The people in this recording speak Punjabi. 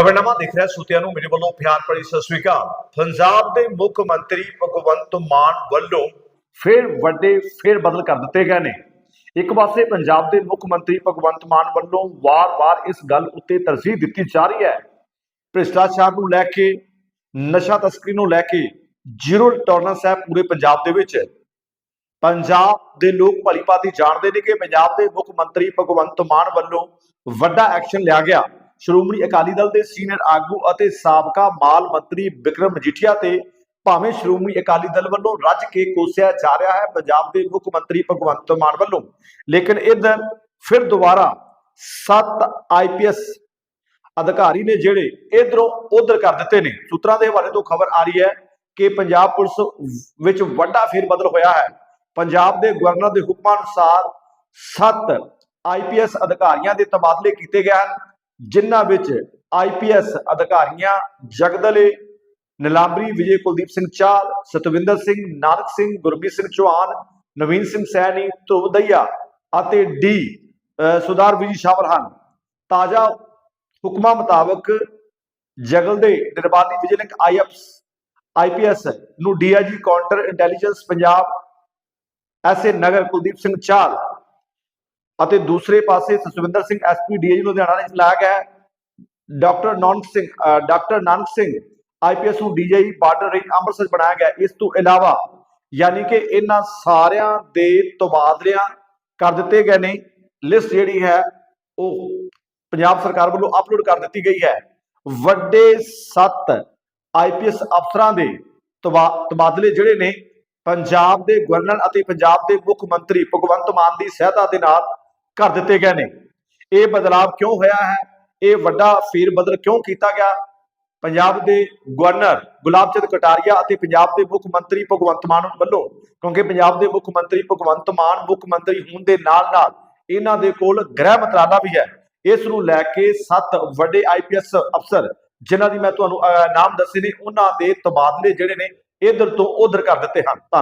ਖਬਰਨਾਮਾ ਦੇਖ ਰਿਹਾ ਸੁਤਿਆਂ ਨੂੰ ਮੇਰੇ ਵੱਲੋਂ ਪਿਆਰ ਭਰੀ ਸਤਿ ਸ੍ਰੀ ਅਕਾਲ। ਪੰਜਾਬ ਦੇ ਮੁੱਖ ਮੰਤਰੀ ਭਗਵੰਤ ਮਾਨ ਵੱਲੋਂ ਫਿਰ ਵੱਡੇ ਫਿਰ ਬਦਲ ਕਰ ਦਿੱਤੇ ਗਏ ਨੇ। ਇੱਕ ਪਾਸੇ ਪੰਜਾਬ ਦੇ ਮੁੱਖ ਮੰਤਰੀ ਭਗਵੰਤ ਮਾਨ ਵੱਲੋਂ ਵਾਰ-ਵਾਰ ਇਸ ਗੱਲ ਉੱਤੇ ਤਰਜੀਹ ਦਿੱਤੀ ਜਾ ਰਹੀ ਹੈ। ਭ੍ਰਿਸ਼ਟਾਚਾਰ ਨੂੰ ਲੈ ਕੇ, ਨਸ਼ਾ ਤਸਕਰੀ ਨੂੰ ਲੈ ਕੇ ਜ਼ੀਰੋ ਟੋਲਰੈਂਸ ਹੈ ਪੂਰੇ ਪੰਜਾਬ ਦੇ ਵਿੱਚ। ਪੰਜਾਬ ਦੇ ਲੋਕ ਭਲੀ ਭਾਂਤੀ ਜਾਣਦੇ ਨੇ ਕਿ ਪੰਜਾਬ ਦੇ ਮੁੱਖ ਮੰਤਰੀ ਭਗਵੰਤ ਮਾਨ ਵੱਲੋਂ ਵੱਡਾ ਐਕਸ਼ਨ ਲਿਆ ਗਿਆ। ਸ਼੍ਰੋਮਣੀ ਅਕਾਲੀ ਦਲ ਦੇ ਸੀਨੀਅਰ ਆਗੂ ਅਤੇ ਸਾਬਕਾ ਮਾਲ ਮੰਤਰੀ ਵਿਕਰਮ ਮਜੀਠੀਆ ਤੇ ਭਾਵੇਂ ਸ਼੍ਰੋਮਣੀ ਅਕਾਲੀ ਦਲ ਵੱਲੋਂ ਰੱਜ ਕੇ ਕੋਸਿਆ ਜਾ ਰਿਹਾ ਹੈ, ਪੰਜਾਬ ਦੇ ਮੁੱਖ ਮੰਤਰੀ ਭਗਵੰਤ ਮਾਨ ਵੱਲੋਂ। ਲੇਕਿਨ ਇਧਰ ਫਿਰ ਦੁਬਾਰਾ 7 ਆਈਪੀਐਸ ਅਧਿਕਾਰੀ ਨੇ ਜਿਹੜੇ ਇਧਰੋਂ ਉਧਰ ਕਰ ਦਿੱਤੇ ਨੇ। ਸੂਤਰਾਂ ਦੇ ਹਵਾਲੇ ਤੋਂ ਖਬਰ ਆ ਰਹੀ ਹੈ ਕਿ ਪੰਜਾਬ ਪੁਲਿਸ ਵਿੱਚ ਵੱਡਾ ਫੇਰਬਦਲ ਹੋਇਆ ਹੈ। ਪੰਜਾਬ ਦੇ ਗਵਰਨਰ ਦੇ ਹੁਕਮਾਂ ਅਨੁਸਾਰ 7 ਆਈਪੀਐਸ ਅਧਿਕਾਰੀਆਂ ਦੇ ਤਬਾਦਲੇ ਕੀਤੇ ਗਏ ਹਨ। ਜਿਨ੍ਹਾਂ ਵਿੱਚ ਆਈਪੀਐਸ ਅਧਿਕਾਰੀਆਂ ਜਗਦਲੇ, ਨਿਲਾਂਬਰੀ, ਵਿਜੇ ਕੁਲਦੀਪ ਸਿੰਘ ਚਾਲ, ਸਤਵਿੰਦਰ ਸਿੰਘ, ਨਾਨਕ ਸਿੰਘ, ਗੁਰਮੀਤ ਸਿੰਘ ਚੌਹਾਨ, ਨਵੀਨ ਸਿੰਘ ਸੈਣੀ ਧੁਵਦਈਆ ਅਤੇ ਡੀ ਅਹ ਸੁਧਾਰ ਵਿਜੀ ਸ਼ਾਮਲ ਹਨ। ਤਾਜ਼ਾ ਹੁਕਮਾਂ ਮੁਤਾਬਕ ਜਗਲ ਦੇ ਨਿਰਬਾਨੀ ਵਿਜੀਲੈਂਸ ਆਈਐਫਸ ਆਈਪੀਐਸ ਨੂੰ DIG counter intelligence Punjab SA Nagar Kuldeep Singh Chahal ਅਤੇ ਦੂਸਰੇ ਪਾਸੇ ਸਸਵਿੰਦਰ ਸਿੰਘ ਐਸਪੀ ਡੀਆਈਜੀ ਲੁਧਿਆਣਾ ਨੇ ਲਾਇਆ ਗਿਆ ਹੈ। Doctor Nanak Singh doctor Nanak Singh IPS ਨੂੰ ਡੀਆਈ ਬਾਰਡਰ ਰੇਂਜ ਅੰਮ੍ਰਿਤਸਰ ਬਣਾਇਆ ਗਿਆ। ਇਸ ਤੋਂ ਇਲਾਵਾ ਯਾਨੀ ਕਿ ਇਹਨਾਂ ਸਾਰਿਆਂ ਦੇ ਤਬਾਦਲਿਆਂ ਕਰ ਦਿੱਤੇ ਗਏ ਨੇ। ਲਿਸਟ ਜਿਹੜੀ ਹੈ ਉਹ ਪੰਜਾਬ ਸਰਕਾਰ ਵੱਲੋਂ ਅਪਲੋਡ ਕਰ ਦਿੱਤੀ ਗਈ ਹੈ। ਵੱਡੇ 7 ਆਈਪੀਐਸ ਅਫਸਰਾਂ ਦੇ ਤਬਾ- ਤਬਾਦਲੇ ਜਿਹੜੇ ਨੇ, ਪੰਜਾਬ ਦੇ ਗਵਰਨਰ ਅਤੇ ਪੰਜਾਬ ਦੇ ਮੁੱਖ ਮੰਤਰੀ ਭਗਵੰਤ ਮਾਨ ਦੀ ਸਹਾਇਤਾ ਦੇ ਨਾਲ ਕਰ ਦਿੱਤੇ ਗਏ ਨੇ। ਇਹ ਬਦਲਾਅ ਕਿਉਂ ਹੋਇਆ ਹੈ? ਇਹ ਵੱਡਾ ਫੇਰ ਬਦਲ ਕਿਉਂ ਕੀਤਾ ਗਿਆ? ਪੰਜਾਬ ਦੇ ਗਵਰਨਰ ਗੁਲਾਬ ਚੰਦ ਕਟਾਰੀਆ ਅਤੇ ਪੰਜਾਬ ਦੇ ਮੁੱਖ ਮੰਤਰੀ ਭਗਵੰਤ ਮਾਨ ਵੱਲੋਂ ਕਿਉਂਕਿ ਪੰਜਾਬ ਦੇ ਮੁੱਖ ਮੰਤਰੀ ਭਗਵੰਤ ਮਾਨ ਮੁੱਖ ਮੰਤਰੀ ਹੋਣ ਦੇ ਨਾਲ-ਨਾਲ ਇਹਨਾਂ ਦੇ ਕੋਲ ਗ੍ਰਹਿ ਮੰਤਰਾਲਾ ਵੀ ਹੈ। ਇਸ ਨੂੰ ਲੈ ਕੇ ਸੱਤ ਵੱਡੇ ਆਈਪੀਐਸ ਅਫਸਰ ਜਿਨ੍ਹਾਂ ਦੀ ਮੈਂ ਤੁਹਾਨੂੰ ਅਹ, ਨਾਮ ਦੱਸੇ ਨੇ ਉਹਨਾਂ ਦੇ ਤਬਾਦਲੇ ਜਿਹੜੇ ਨੇ ਇਧਰ ਤੋਂ ਉਧਰ ਕਰ ਦਿੱਤੇ ਹਨ। ਧੰਨਵਾਦ।